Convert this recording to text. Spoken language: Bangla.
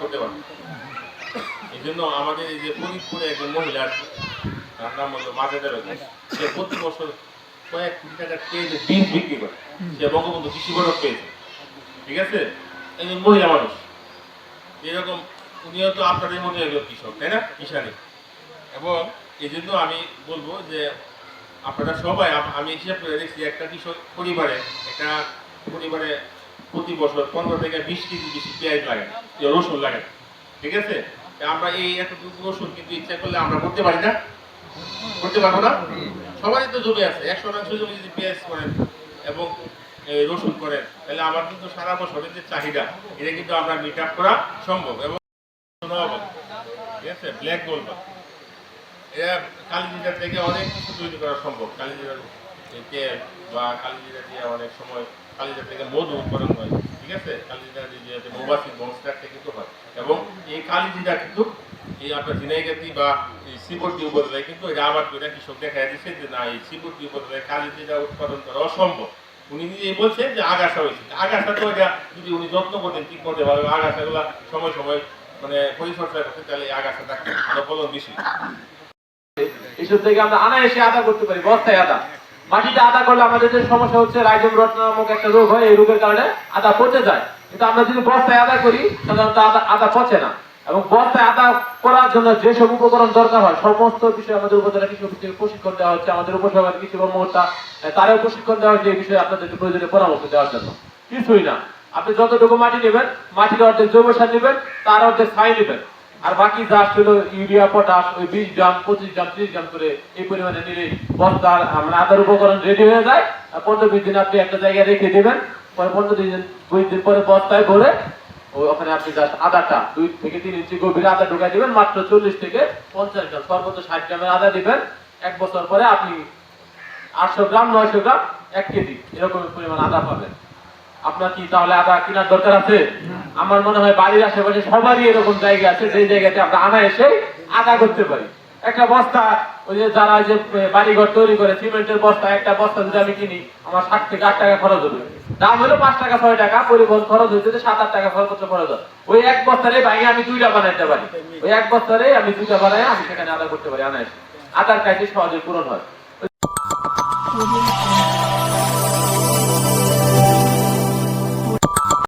করতে পারবে। এই জন্য আমাদের এই যে ফরিদপুরে একজন মহিলা তার নাম হলো মাজেদা বেগম সে প্রতি বছর কয়েক কোটি টাকার পেয়েছে বীজ বিক্রি করে। সে বঙ্গবন্ধু কৃষি বড় পেয়েছে। ঠিক আছে? একজন মহিলা মানুষ। এরকম উনিও তো আপনাদের মতো একজন কৃষক তাই না? কিষানি এবং এই জন্য আমি বলব যে আপনারা সবাই আমি হিসাব করে দেখছি একটা কৃষক পরিবারে একটা পরিবারে প্রতি বছর পনেরো থেকে বিশ কেজি বেশি পেঁয়াজ লাগে। না, রসুন লাগে। ঠিক আছে? আমরা এই এতটুকু রসুন কিন্তু ইচ্ছা করলে আমরা করতে পারি না। করতে পারব না? সবারই তো জমি আছে। এক শতাংশ জমি যদি পেঁয়াজ করেন এবং রসুন করেন, তাহলে আমার কিন্তু সারা বছরের যে চাহিদা। এটা কিন্তু আমরা মিট করা সম্ভব এবং ঠিক আছে? ব্ল্যাক গোল্ড এরা কালিজিরা থেকে অনেক কিছু তৈরি করা সম্ভব। এই তেল বা কালিজিরা দিয়ে অনেক সময় কালিজিরা থেকে মধু উৎপাদন হয়, ঠিক আছে? কালিজিরা দিয়ে বংশটার থেকে কিন্তু হয়। এবং এই কালিজিরা কিন্তু এই আপনার ঝিনাইগাতি বা শিবটি উপজেলায় কিন্তু এটা আবাদ করে কৃষক দেখা যাচ্ছে যে না, এই শিবটি উপজেলায় কালিজিরা উৎপাদন করা অসম্ভব। উনি নিজেই বলছেন যে আগাছা হয়েছে। আগাছা তো এটা যদি উনি যত্ন করতেন, ঠিক করতে পারবেন আগাছাগুলা সময় সময় মানে পরিচর্যা করতে তাহলে আগাছাটা আরও ফলন বেশি এসব থেকে আমরা আনা এসে আদা করতে পারি, বস্তায় আদা। মাটিতে আদা করলে আমাদের যে সমস্যা হচ্ছে, রাইজম রট নামক একটা রোগ হয়, এই রোগের কারণে আদা পচে যায়। কিন্তু আমরা যদি বস্তায় আদা করি, সাধারণত আদা আদা পচে না। এবং বস্তায় আদা করার জন্য যেসব উপকরণ দরকার হয়, সমস্ত বিষয়ে আমাদের উপজেলা কৃষি অফিস থেকে প্রশিক্ষণ দেওয়া হচ্ছে। আমাদের উপসভার কৃষি কর্মকর্তা তারাও প্রশিক্ষণ দেওয়া হচ্ছে এই বিষয়ে আপনাদেরকে প্রয়োজনীয় পরামর্শ দেওয়ার জন্য। কিছুই না। আপনি যতটুকু মাটি নেবেন, মাটির অর্ধেক জৈব সার নেবেন, তার অর্ধেক ছাই নেবেন। আর বাকি যা ছিল ইউরিয়া, পটাশ, ওই বিশ গ্রাম, পঁচিশ গ্রাম, ত্রিশ গ্রাম করে এই পরিমাণে নিলে বস্তার আমরা আদার উপকরণ রেডি হয়ে যায়। আর পনেরো বিশ দিন আপনি একটা জায়গায় রেখে দেবেন। পরে পনেরো দিন দুই দিন পরে বস্তায় ভরে ওখানে আপনি জাস্ট আদাটা, দুই থেকে তিন ইঞ্চি গভীরে আদা ঢুকাই দিবেন, মাত্র চল্লিশ থেকে পঞ্চাশ গ্রাম, সর্বোচ্চ ষাট গ্রামের আদা দিবেন। এক বছর পরে আপনি আটশো গ্রাম, নয়শো গ্রাম, এক কেজি এরকম পরিমাণ আদা পাবেন। আপনার কি তাহলে আদা কেনার দরকার আছে? আমার মনে হয় বাড়ির আশেপাশে সবারই এরকম জায়গা আছে, যে জায়গাতে আমরা আনা এসে আদা করতে পারি। একটা বস্তা, ওই যে যারা যে বাড়িঘর তৈরি করে, সিমেন্টের বস্তা, একটা বস্তা যদি আমি কিনি, আমার ষাট থেকে আট টাকা খরচ হবে। দাম হলো পাঁচ টাকা, ছয় টাকা, পরিবহন খরচ হইতে সাত আট টাকা খরচ সর্বোচ্চ খরচ হয়। ওই এক বস্তারে ভাঙে আমি দুইটা বানাইতে পারি। ওই এক বস্তারে আমি দুইটা বানাই আমি সেখানে আদা করতে পারি, আনা এসে। আদার কাজে সহজে পূরণ হয়।